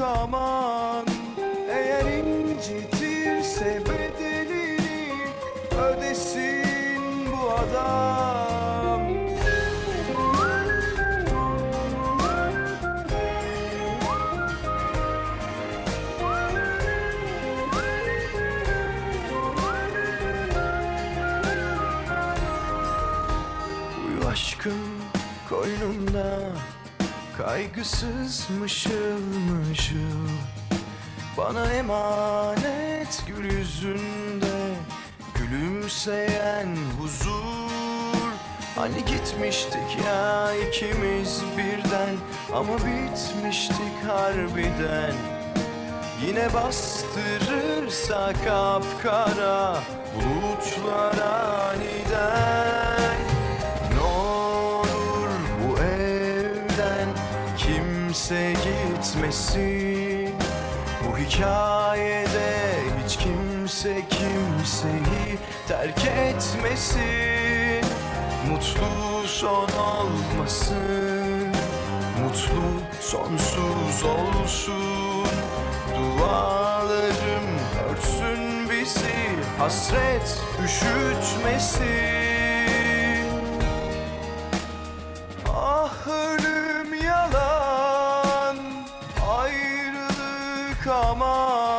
aman. Eğer incitirse bedelini Ödesin bu adam. Uyu aşkım koynumda Kaygısız mışıl mışıl Bana emanet gül yüzünde Gülümseyen huzur. Hani gitmiştik ya ikimiz birden Ama bitmiştik harbiden. Yine bastırırsa kapkara Bulutlar aniden. Ne olur bu evden Kimse gitmesin Bu hikayede hiç kimse kimseyi terk etmesin. Mutlu son olmasın Mutlu sonsuz olsun. Dualarım örtsün bizi Hasret üşütmesin come on.